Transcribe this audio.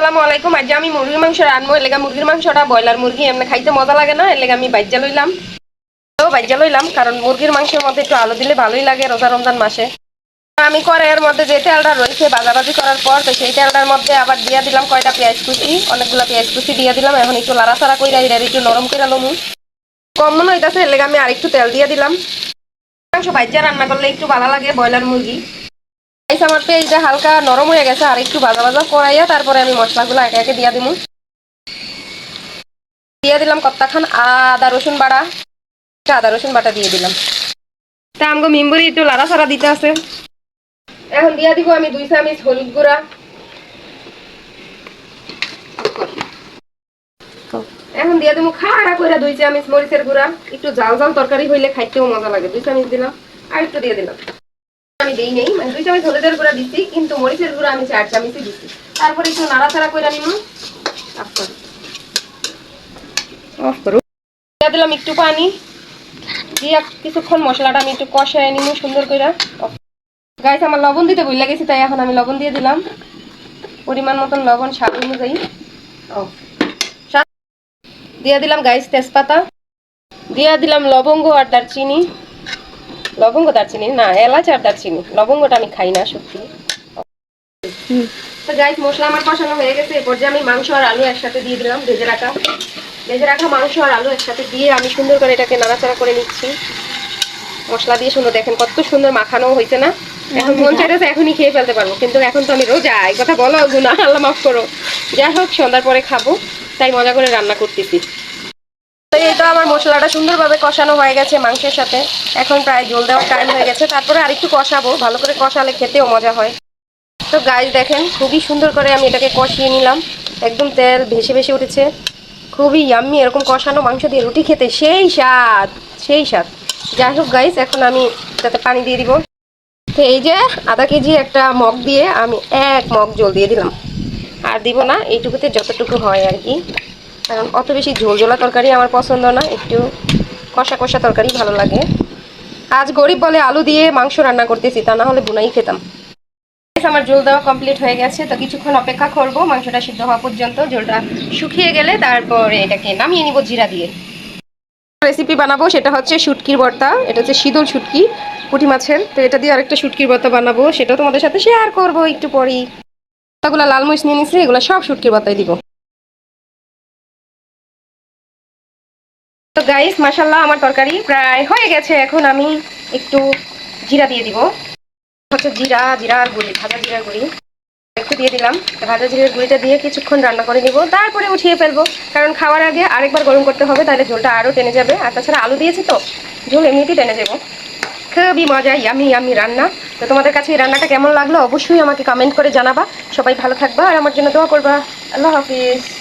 আসসালামু আলাইকুম। আজ আমি মুরগির মাংস রানবো এর লেগে মুরগির মাংসটা ব্রয়লার মুরগি, এমনি খাইতে মজা লাগে না। এর লেগে আমি বাইজা লইলাম। তো বাইজা লইলাম, কারণ মুরগির মাংসের মধ্যে একটু আলু দিলে ভালোই লাগে রোজা রমজান মাসে। আমি এর মধ্যে যে তেলটা রয়েছে, বাজাবাজি করার পর তো সেই তেলটার মধ্যে আবার দিয়ে দিলাম কয়টা পেঁয়াজ কুচি। অনেকগুলো পেঁয়াজ কুচি দিয়ে দিলাম। এখন একটু লাড়াচাড়া করে এটা একটু নরম করে লমু। কম মনে হইতাছে, এর লেগে আমি আরেকটু তেল দিয়ে দিলাম। মাংস ভাজ্যা রান্না করলে একটু ভালো লাগে ব্রয়লার মুরগি। গাইস আমার পেঁয়াজটা হালকা নরম হয়ে গেছে, আর একটু ভাজা ভাজা করাইয়া তারপরে আমি মশলাগুলো একে একে দিয়ে দিব দিয়ে দিলাম কত্তাখান আদা রসুন বাটা আদা রসুন বাটা দিয়ে দিলাম। তা আমগো মিম্বরি একটু লাড়া সারা দিতে আছে। এখন দিয়ে দিব আমি দুই চামচ হলুদ গুঁড়া। এখন দিয়ে দেবো খাড়া করে দুই চামচ মরিচের গুঁড়া। একটু জাল জাল তরকারি হইলে খাইতেও মজা লাগে। দুই চামচ দিলাম, আর একটু দিয়ে দিলাম। আমি দেই নেই। মানে দুই চামচ হলুদের গুঁড়া দিচ্ছি কিন্তু মরিচের গুঁড়া আমি চার চামচই দিচ্ছি তারপরে একটু নাড়াচাড়া করে নিব অফ করো। অফ করো। দিয়ে দিলাম একটু পানি। দিয়ে কিছুক্ষণ মশলাটা আমি একটু কষায় নিব সুন্দর করে। গাইস আমার লবণ দিতে ভুল গেছি তাই এখন আমি লবণ দিয়ে দিলাম। পরিমাণ মতন লবণ স্বাদ অনুযায়ী। ও দিয়ে দিলাম গাইস তেজপাতা। দিয়ে দিলাম লবঙ্গ আর দারচিনি। লবঙ্গ দারচিনি না, এলাচ আর দারচিনি লবঙ্গটা আমি খাই না, সত্যি। তো গাইস মশলা আমার কষানো হয়ে গেছে। এরপর যে আমি মাংস আর আলু একসাথে দিয়ে দিলাম, ভেজে রাখা। ভেজে রাখা মাংস আর আলু একসাথে দিয়ে আমি সুন্দর করে এটাকে নাড়াচাড়া করে নিচ্ছি। মশলা দিয়ে সুন্দর, দেখেন কত সুন্দর মাখানো হয়েছে না? এখন মন চাইতেছে এখনই খেয়ে ফেলতে পারব। কিন্তু এখন তো আমি রোজা, এই কথা বলো গুনা আল্লাহ মাফ করো। যাই হোক, সন্ধ্যার পরে খাব, তাই মজা করে রান্না করতেছি। তো আমার মশলাটা সুন্দরভাবে কষানো হয়ে গেছে মাংসের সাথে। এখন প্রায় জল দেওয়ার টাইম হয়ে গেছে। তারপরে আরেকটু কষাবো, ভালো করে কষালে খেতেও মজা হয়। তো গাছ দেখেন, খুবই সুন্দর করে আমি এটাকে কষিয়ে নিলাম। একদম তেল ভেসে ভেসে উঠেছে। খুবই ইয়াম্মি এরকম কষানো মাংস দিয়ে রুটি খেতে সেই স্বাদ সেই স্বাদ। যাই হোক গাইস এখন আমি তাতে পানি দিয়ে দিব। তো এই যে আধা কেজি একটা মগ দিয়ে আমি এক মগ জল দিয়ে দিলাম। আর দিব না, এইটুকুতে যতটুকু হয় আর কি। কারণ অত বেশি ঝোল ঝোলা তরকারি আমার পছন্দ না, একটু কষা কষা তরকারি ভালো লাগে। আজ গরিব বলে আলু দিয়ে মাংস রান্না করতেছি, তা না হলে বুনাই খেতাম। আমার জল দেওয়া কমপ্লিট হয়ে গেছে, তো কিছুক্ষণ অপেক্ষা করব, মাংসটা সিদ্ধ হওয়া পর্যন্ত। জলটা শুকিয়ে গেলে তারপরে এটাকে নামিয়ে নিব জিরা দিয়ে। রেসিপি বানাবো, সেটা হচ্ছে শুটকির ভর্তা, এটা হচ্ছে শীতল শুটকি, পুঁটি মাছের। তো এটা দিয়ে আরেকটা শুটকির ভর্তা বানাবো, সেটাও তোমাদের সাথে শেয়ার করব একটু পরেই। এগুলো লাল মরিচ নিয়ে নিচ্ছি এগুলো সব শুটকির ভর্তায় দিব। তো গাইস মাসাল্লাহ আমার তরকারি প্রায় হয়ে গেছে। এখন আমি একটু জিরা দিয়ে দিব। হচ্ছে জিরা, জিরার গুঁড়ি, ভাজা জিরার গুঁড়ি। একটু দিয়ে দিলাম। ভাজা জিরার গুঁড়িটা দিয়ে কিছুক্ষণ রান্না করে নিব। তারপরে উঠিয়ে ফেলব। কারণ খাওয়ার আগে আরেকবার গরম করতে হবে, তাহলে ঝোলটা আরও টেনে যাবে। আর তাছাড়া আলু দিয়েছি তো, ঝোল এমনিতেই টেনে যাব। খুবই মজা ইয়ামি ইয়ামি রান্না। তো তোমাদের কাছে এই রান্নাটা কেমন লাগল অবশ্যই আমাকে কমেন্ট করে জানাবা। সবাই ভালো থাকবা আর আমার জন্য দোয়া করবা। আল্লাহ হাফিজ।